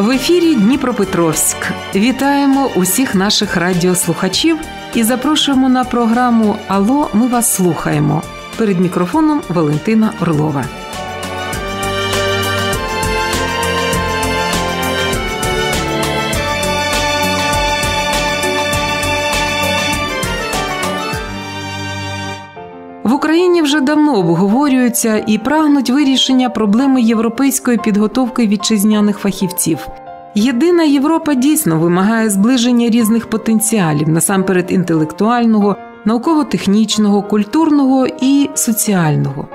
В ефірі Дніпропетровськ. Вітаємо усіх наших радіослухачів і запрошуємо на програму Ало, ми вас слухаємо. Перед мікрофоном Валентина Орлова. Україні вже давно обговорюються і прагнуть вирішення проблеми європейської підготовки вітчизняних фахівців. Єдина Європа дійсно вимагає зближення різних потенціалів, насамперед інтелектуального, науково-технічного, культурного і соціального.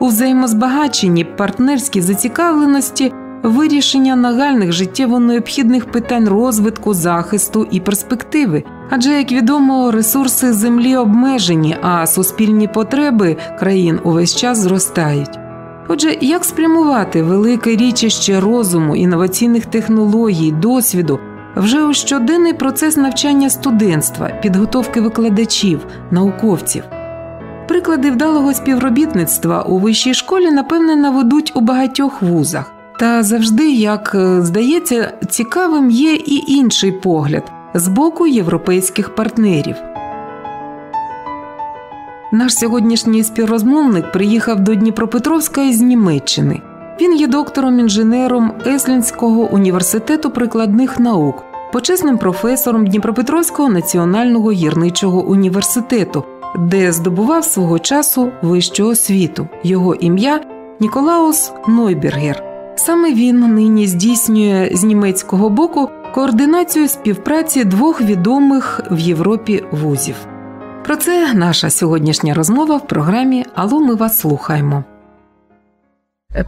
У взаємозбагаченні партнерській зацікавленості вирішення нагальних життєво необхідних питань розвитку, захисту і перспективи. Адже, як відомо, ресурси землі обмежені, а суспільні потреби країн увесь час зростають. Отже, як спрямувати велике річище розуму, інноваційних технологій, досвіду вже у щоденний процес навчання студентства, підготовки викладачів, науковців? Приклади вдалого співробітництва у вищій школі, напевне, наведуть у багатьох вузах. Та завжди, як е, здається, цікавим є і інший погляд з боку європейських партнерів. Наш сьогоднішній співрозмовник приїхав до Дніпропетровська із Німеччини. Він є доктором-інженером Еслінського університету прикладних наук, почесним професором Дніпропетровського національного гірничого університету, де здобував свого часу вищу освіту. Його ім'я Ніколаус Нойбергер. Саме він нині здійснює з німецького боку координацію співпраці двох відомих в Європі вузів. Про це наша сьогоднішня розмова в програмі Алло, ми вас слухаємо.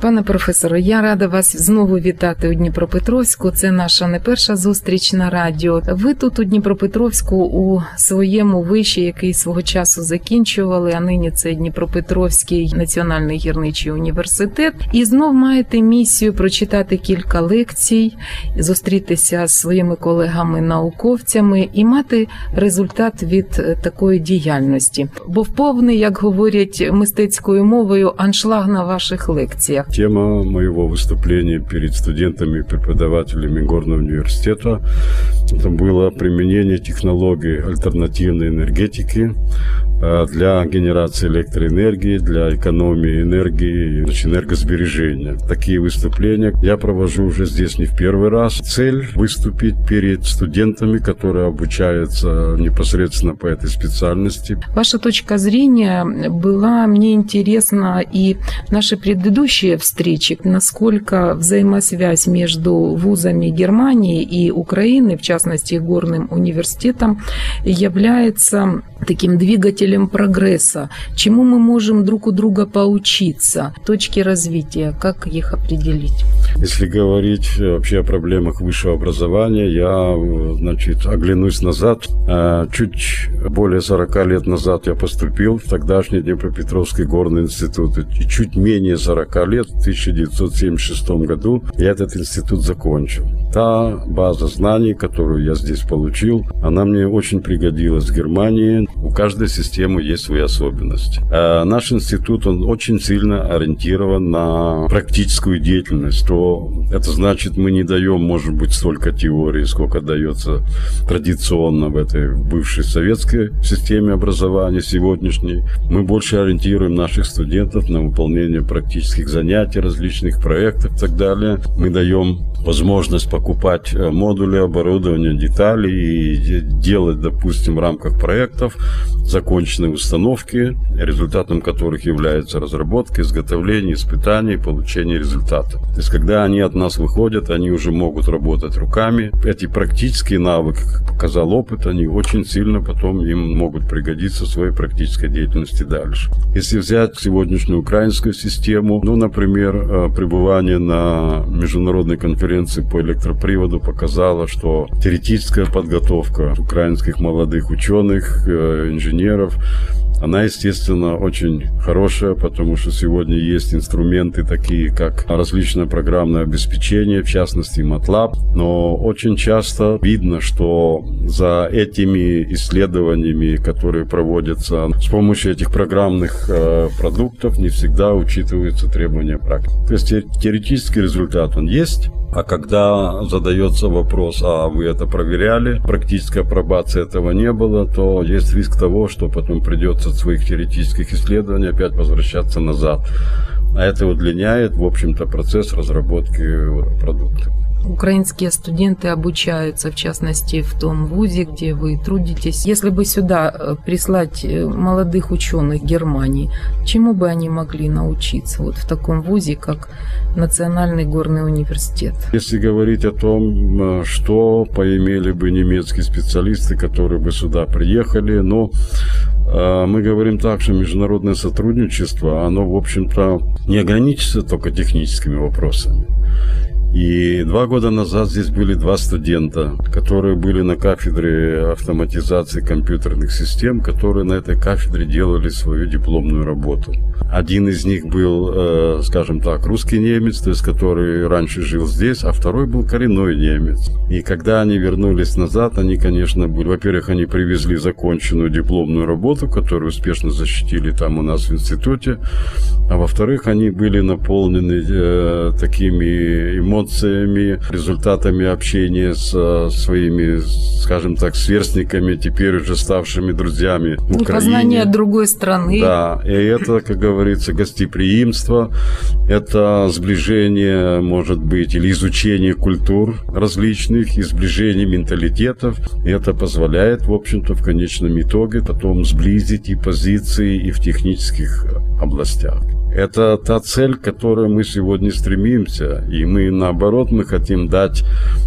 Пане професоре, я рада вас знову вітати у Дніпропетровську. Це наша не перша зустріч на радіо. Ви тут у Дніпропетровську у своєму виші, який свого часу закінчували. А нині це Дніпропетровський національний гірничий університет. І знов маєте місію прочитати кілька лекцій, зустрітися з своїми колегами-науковцями і мати результат від такої діяльності. Бо вповний, як говорять мистецькою мовою, аншлаг на ваших лекціях лекциях. Тема моего выступления перед студентами и преподавателями Горного университета это было применение технологий альтернативной энергетики для генерации электроэнергии, для экономии энергии, значит, энергосбережения. Такие выступления я провожу уже здесь не в первый раз. Цель выступить перед студентами, которые обучаются непосредственно по этой специальности. Ваша точка зрения была мне интересна и наши предыдущие встречи, насколько взаимосвязь между вузами Германии и Украины, в частности Горным университетом, является таким двигателем прогресса, чему мы можем друг у друга поучиться, точки развития, как их определить? Если говорить вообще о проблемах высшего образования, я, значит, оглянусь назад. Чуть более 40 лет назад я поступил в тогдашний Днепропетровский горный институт. И чуть менее 40 лет, в 1976 году, я этот институт закончил. Та база знаний, которую я здесь получил, она мне очень пригодилась в Германии. У каждой системы есть свои особенности. А наш институт, он очень сильно ориентирован на практическую деятельность. То это значит, мы не даем, может быть, столько теории, сколько дается традиционно в этой бывшей советской системе образования сегодняшней. Мы больше ориентируем наших студентов на выполнение практических занятий, различных проектов и так далее. Мы даем возможность покупать э, модули, оборудование, детали и делать, допустим, в рамках проектов законченные установки, результатом которых является разработка, изготовление, испытание и получение результата. То есть, когда они от нас выходят, они уже могут работать руками. Эти практические навыки, как показал опыт, они очень сильно потом им могут пригодиться в своей практической деятельности дальше. Если взять сегодняшнюю украинскую систему, ну, например, э, пребывание на международной конференции по электроприводу показало, что теоретическая подготовка украинских молодых ученых, э, инженеров, она, естественно, очень хорошая, потому что сегодня есть инструменты такие, как различное программное обеспечение, в частности MATLAB, но очень часто видно, что за этими исследованиями, которые проводятся с помощью этих программных э, продуктов, не всегда учитываются требования практики. То есть теоретический результат он есть, А когда задается вопрос, а вы это проверяли, практической апробации этого не было, то есть риск того, что потом придется от своих теоретических исследований опять возвращаться назад. А это удлиняет, в общем-то, процесс разработки продукта. Украинские студенты обучаются, в частности, в том вузе, где вы трудитесь. Если бы сюда э, прислать э, молодых ученых Германии, чему бы они могли научиться вот в таком вузе, как Национальный горный университет? Если говорить о том, что поимели бы немецкие специалисты, которые бы сюда приехали, но мы говорим так, что международное сотрудничество, оно, в общем-то, не ограничится только техническими вопросами. И два года назад здесь были два студента, которые были на кафедре автоматизации компьютерных систем, которые на этой кафедре делали свою дипломную работу. Один из них был, э, скажем так, русский немец, то есть который раньше жил здесь, а второй был коренной немец. И когда они вернулись назад, они, конечно, были... Во-первых, они привезли законченную дипломную работу, которую успешно защитили там у нас в институте. А во-вторых, они были наполнены э, такими эмоциями, результатами общения с э, своими, скажем так, сверстниками, теперь уже ставшими друзьями в Украине. Познание другой страны. Да, и это, как говорится, гостеприимство, это сближение, может быть, или изучение культур различных, и сближение менталитетов. И это позволяет, в общем-то, в конечном итоге потом сблизить и позиции, и в технических областях. Это та цель, к которой мы сегодня стремимся. И мы, наоборот, мы хотим дать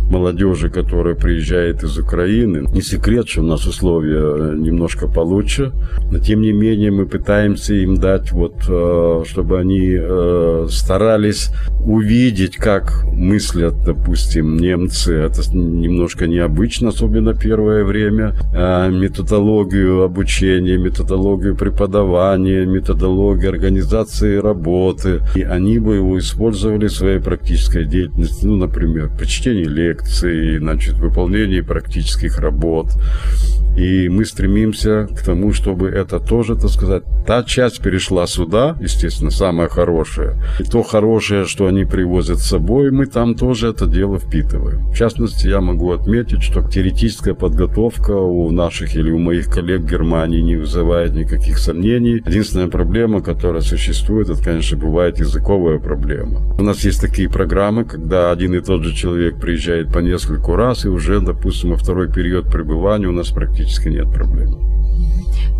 молодежи, которая приезжает из Украины. Не секрет, что у нас условия немножко получше, но тем не менее мы пытаемся им дать, вот, э, чтобы они э, старались увидеть, как мыслят, допустим, немцы. Это немножко необычно, особенно первое время. Э, методологию обучения, методологию преподавания, методологию организации работы. И они бы его использовали в своей практической деятельности. Ну, например, при чтении лекций, значит, выполнении практических работ. И мы стремимся к тому, чтобы это тоже, так сказать, та часть перешла сюда, естественно, самая хорошая. И то хорошее, что они привозят с собой, мы там тоже это дело впитываем. В частности, я могу отметить, что теоретическая подготовка у наших или у моих коллег в Германии не вызывает никаких сомнений. Единственная проблема, которая существует, это, конечно, бывает языковая проблема. У нас есть такие программы, когда один и тот же человек приезжает по нескольку раз, и уже, допустим, во второй период пребывания у нас практически практически нет проблем.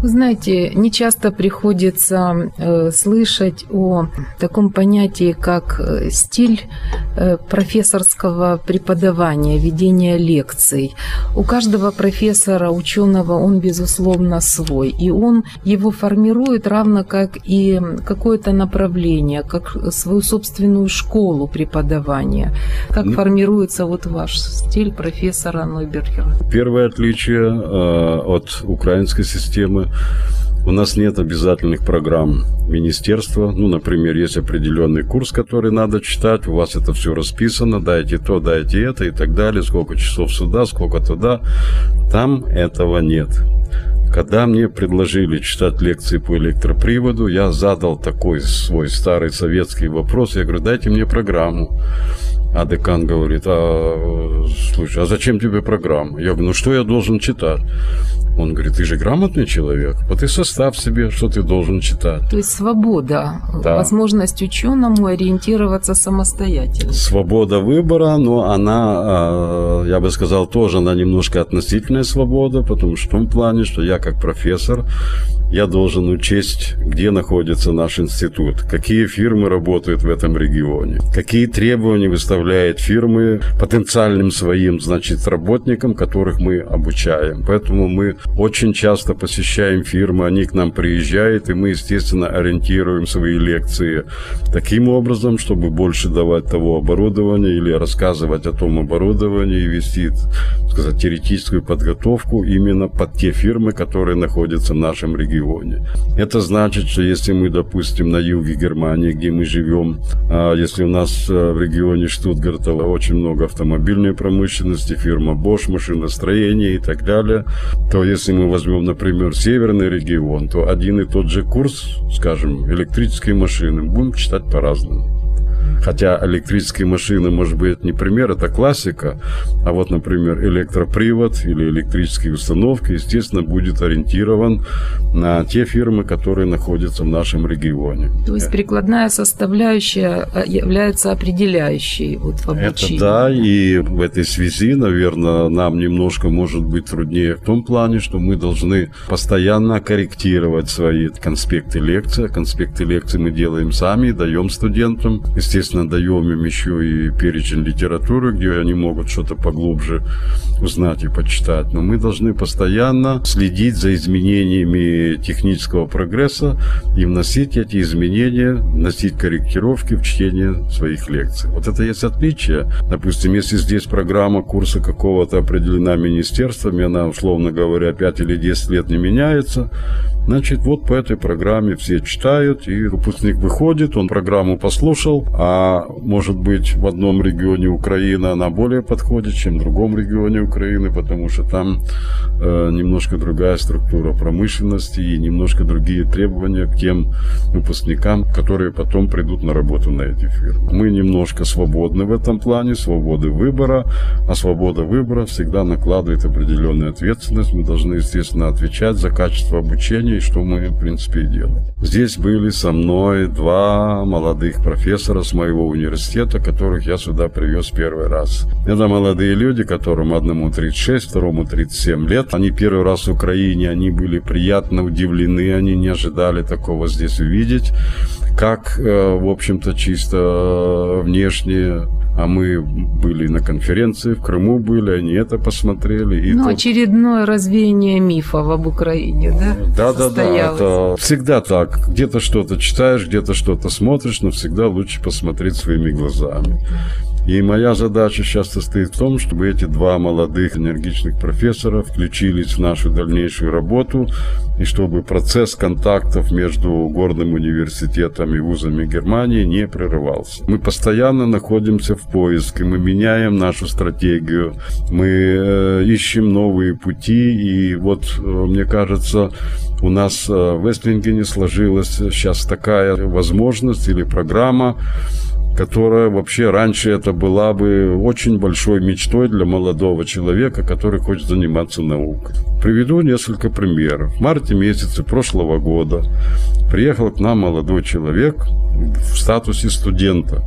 Вы знаете, не часто приходится э, слышать о таком понятии, как э, стиль э, профессорского преподавания, ведения лекций. У каждого профессора, ученого он, безусловно, свой. И он его формирует равно как и какое-то направление, как свою собственную школу преподавания. Как ну, формируется вот ваш стиль профессора Нойбергера? Первое отличие э, от украинской системы у нас нет обязательных программ министерства. Ну, например, есть определенный курс, который надо читать, у вас это все расписано, дайте то, дайте это и так далее, сколько часов сюда, сколько туда. Там этого нет. Когда мне предложили читать лекции по электроприводу, я задал такой свой старый советский вопрос. Я говорю, дайте мне программу. А декан говорит, а, слушай, а зачем тебе программа? Я говорю, ну что я должен читать? Он говорит, ты же грамотный человек, вот и состав себе, что ты должен читать. То есть свобода, да. возможность ученому ориентироваться самостоятельно. Свобода выбора, но она, а, я бы сказал, тоже она немножко относительная свобода, потому что в том плане, что я как профессор, я должен учесть, где находится наш институт, какие фирмы работают в этом регионе, какие требования выставляют фирмы потенциальным своим, значит, работникам, которых мы обучаем. Поэтому мы очень часто посещаем фирмы, они к нам приезжают, и мы, естественно, ориентируем свои лекции таким образом, чтобы больше давать того оборудования или рассказывать о том оборудовании и вести, сказать, теоретическую подготовку именно под те фирмы, которые находятся в нашем регионе. Это значит, что если мы, допустим, на юге Германии, где мы живем, а если у нас э, в регионе Штутгарта очень много автомобильной промышленности, фирма Bosch, машиностроение и так далее, то если мы возьмем, например, северный регион, то один и тот же курс, скажем, электрические машины, будем читать по-разному. Хотя электрические машины, может быть, не пример, это классика, а вот, например, электропривод или электрические установки, естественно, будет ориентирован на те фирмы, которые находятся в нашем регионе. То есть прикладная составляющая э, является определяющей вот в обучении. Это да, и в этой связи, наверное, нам немножко может быть труднее в том плане, что мы должны постоянно корректировать свои конспекты лекций. Конспекты лекций мы делаем сами, даем студентам. Естественно, даем им еще и перечень литературы, где они могут что-то поглубже узнать и почитать. Но мы должны постоянно следить за изменениями технического прогресса и вносить эти изменения, вносить корректировки в чтение своих лекций. Вот это есть отличие. Допустим, если здесь программа курса какого-то определена министерствами, она, условно говоря, 5 или 10 лет не меняется, Значит, вот по этой программе все читают, и выпускник выходит, он программу послушал, а может быть в одном регионе Украины она более подходит, чем в другом регионе Украины, потому что там э, немножко другая структура промышленности и немножко другие требования к тем выпускникам, которые потом придут на работу на эти фирмы. Мы немножко свободны в этом плане, свободы выбора, а свобода выбора всегда накладывает определенную ответственность. Мы должны, естественно, отвечать за качество обучения и что мы, в принципе, и делаем. Здесь были со мной два молодых профессора с моего университета, которых я сюда привез первый раз. Это молодые люди, которым одному 36, второму 37 лет. Они первый раз в Украине, они были приятно удивлены, они не ожидали такого здесь увидеть как, э, в общем-то, чисто э, внешне а мы были на конференции в Крыму были, они это посмотрели. И ну, тут... очередное развеяние мифов об Украине, да? Да, да, да. Это всегда так. Где-то что-то читаешь, где-то что-то смотришь, но всегда лучше посмотреть своими глазами. И моя задача сейчас состоит в том, чтобы эти два молодых энергичных профессора включились в нашу дальнейшую работу, и чтобы процесс контактов между горным университетом и вузами Германии не прерывался. Мы постоянно находимся в поиске, мы меняем нашу стратегию, мы э, ищем новые пути, и вот, э, мне кажется, у нас э, в Эстлингене сложилась сейчас такая возможность или программа, которая вообще раньше это была бы очень большой мечтой для молодого человека, который хочет заниматься наукой. Приведу несколько примеров. В марте месяце прошлого года приехал к нам молодой человек в статусе студента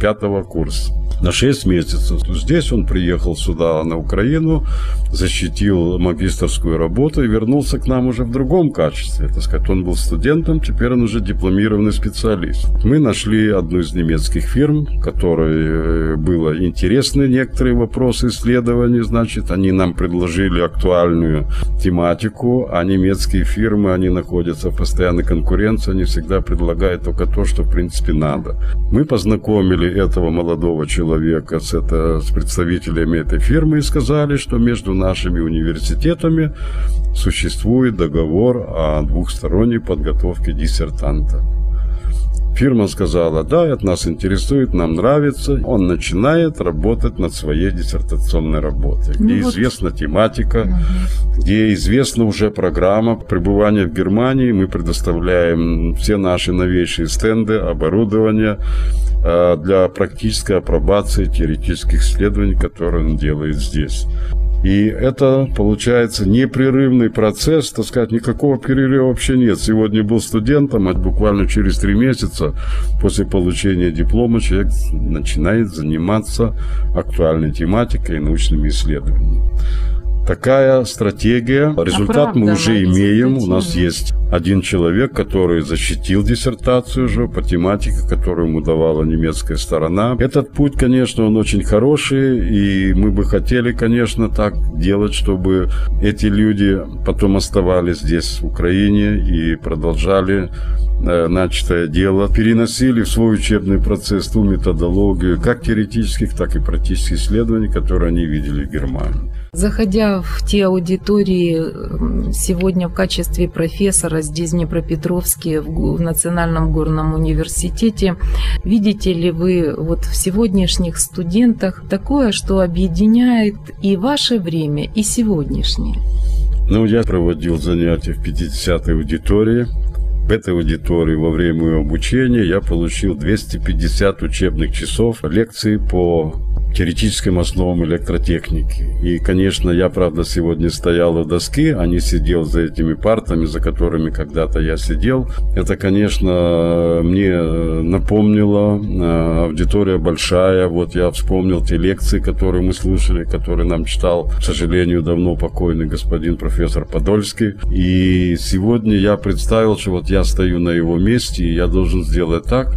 пятого курса на 6 месяцев. Здесь он приехал сюда, на Украину, защитил магистрскую работу и вернулся к нам уже в другом качестве. Так сказать, он был студентом, теперь он уже дипломированный специалист. Мы нашли одну из немецких фирм, которой э, было интересны некоторые вопросы исследований, значит, они нам предложили актуальную тематику, а немецкие фирмы, они находятся в постоянной конкуренции, они всегда предлагают только то, что в принципе надо. Мы познакомили этого молодого человека человека с, это, с представителями этой фирмы и сказали, что между нашими университетами существует договор о двухсторонней подготовке диссертанта. Фирма сказала, да, это нас интересует, нам нравится. Он начинает работать над своей диссертационной работой, где ну, вот. известна тематика, угу. где известна уже программа пребывания в Германии. Мы предоставляем все наши новейшие стенды, оборудование, Э, для практической апробации теоретических исследований, которые он делает здесь. И это, получается, непрерывный процесс, так сказать, никакого перерыва вообще нет. Сегодня был студентом, а буквально через три месяца после получения диплома человек начинает заниматься актуальной тематикой и научными исследованиями. Такая стратегия. Результат мы уже имеем. У нас есть один человек, который защитил диссертацию уже по тематике, которую ему давала немецкая сторона. Этот путь, конечно, он очень хороший, и мы бы хотели, конечно, так делать, чтобы эти люди потом оставались здесь, в Украине, и продолжали э, начатое дело, переносили в свой учебный процесс ту методологию, как теоретических, так и практических исследований, которые они видели в Германии. Заходя в те аудитории сегодня в качестве профессора здесь, в Днепропетровске, в Национальном горном университете, видите ли вы вот в сегодняшних студентах такое, что объединяет и ваше время, и сегодняшнее? Ну, я проводил занятия в 50-й аудитории В этой аудитории во время моего обучения я получил 250 учебных часов лекций по теоретическим основам электротехники. И, конечно, я, правда, сегодня стоял у доски, а не сидел за этими партами, за которыми когда-то я сидел. Это, конечно, мне напомнило, э, аудитория большая. Вот я вспомнил те лекции, которые мы слушали, которые нам читал, к сожалению, давно покойный господин профессор Подольский. И сегодня я представил, что вот я стою на его месте, и я должен сделать так,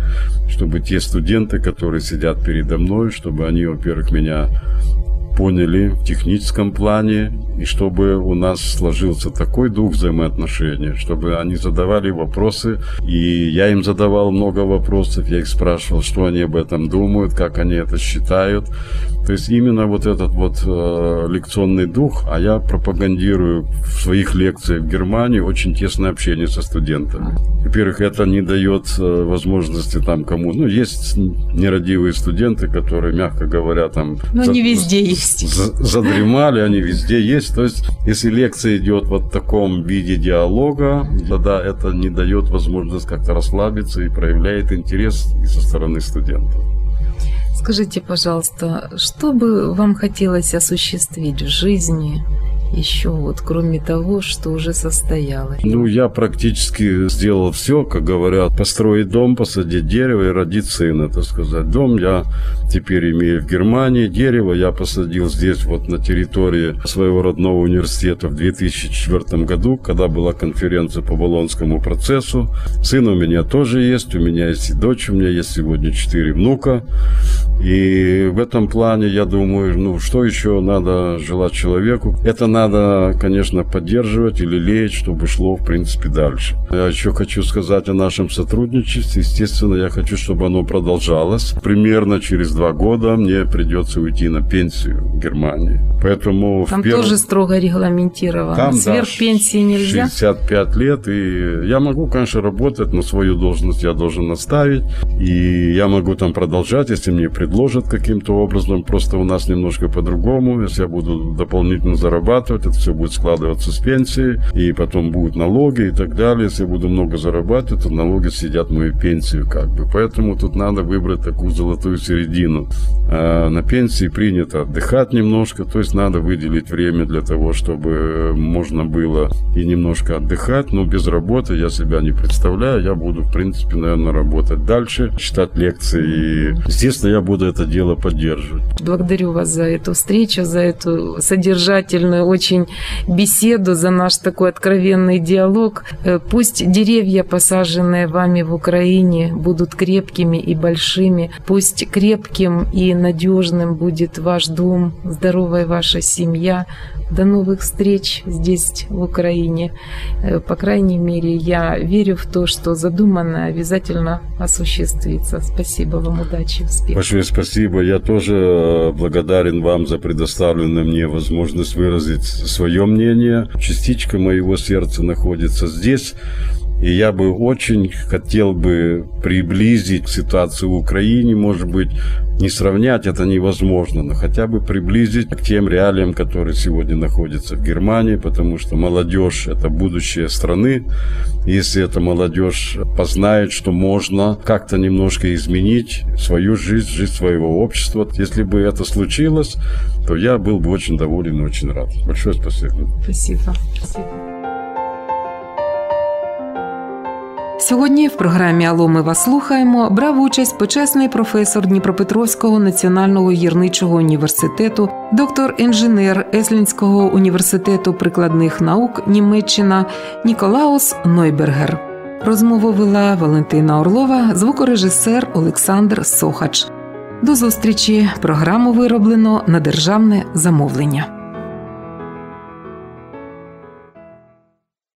чтобы те студенты, которые сидят передо мной, чтобы они, во-первых, меня поняли в техническом плане, и чтобы у нас сложился такой дух взаимоотношений, чтобы они задавали вопросы, и я им задавал много вопросов, я их спрашивал, что они об этом думают, как они это считают. То есть именно вот этот вот э, лекционный дух, а я пропагандирую в своих лекциях в Германии очень тесное общение со студентами. Во-первых, это не дает э, возможности там кому... Ну, есть нерадивые студенты, которые, мягко говоря, там... Но за, не везде есть. Задремали, они везде есть. То есть, если лекция идет вот в таком виде диалога, тогда это не дает возможность как-то расслабиться и проявляет интерес и со стороны студентов. Скажите, пожалуйста, что бы вам хотелось осуществить в жизни, еще вот, кроме того, что уже состоялось? Ну, я практически сделал все, как говорят, построить дом, посадить дерево и родить сына, так сказать. Дом я теперь имею в Германии, дерево я посадил здесь, вот на территории своего родного университета в 2004 году, когда была конференция по Болонскому процессу. Сын у меня тоже есть, у меня есть и дочь, у меня есть сегодня четыре внука. И в этом плане, я думаю, ну, что еще надо желать человеку? Это надо, конечно, поддерживать или леять, чтобы шло, в принципе, дальше. Я еще хочу сказать о нашем сотрудничестве. Естественно, я хочу, чтобы оно продолжалось. Примерно через два года мне придется уйти на пенсию в Германии. Поэтому Там перв... тоже строго регламентировано. Там, Сверх да, пенсии нельзя? 65 лет. И я могу, конечно, работать, но свою должность я должен оставить. И я могу там продолжать, если мне предложат каким-то образом. Просто у нас немножко по-другому. Если я буду дополнительно зарабатывать, это все будет складываться с пенсии. И потом будут налоги и так далее. Если я буду много зарабатывать, то налоги сидят мою пенсию как бы. Поэтому тут надо выбрать такую золотую середину. А на пенсии принято отдыхать немножко. То есть надо выделить время для того, чтобы можно было и немножко отдыхать. Но без работы я себя не представляю. Я буду, в принципе, наверное, работать дальше, читать лекции. Естественно, я буду это дело поддерживать. Благодарю вас за эту встречу, за эту содержательную очень беседу, за наш такой откровенный диалог. Э, пусть деревья, посаженные вами в Украине, будут крепкими и большими. Пусть крепким и надежным будет ваш дом, здоровая ваша семья. До новых встреч здесь, в Украине. Э, по крайней мере, я верю в то, что задуманное обязательно осуществится. Спасибо вам, удачи, успехов. Большое спасибо. Я тоже э, благодарен вам за предоставленную мне возможность выразить свое мнение. Частичка моего сердца находится здесь. И я бы очень хотел бы приблизить ситуацию в Украине, может быть, не сравнять это невозможно, но хотя бы приблизить к тем реалиям, которые сегодня находятся в Германии, потому что молодежь – это будущее страны. Если эта молодежь познает, что можно как-то немножко изменить свою жизнь, жизнь своего общества, если бы это случилось, то я был бы очень доволен и очень рад. Большое спасибо. Спасибо. спасибо. Сьогодні в програмі Ало ми вас слухаємо брав участь почесний професор Дніпропетровського національного гірничого університету, доктор інженер Еслінського університету прикладних наук Німеччина Ніколаус Нойбергер. Розмову вела Валентина Орлова, звукорежисер Олександр Сохач. До зустрічі. Програму вироблено на державне замовлення.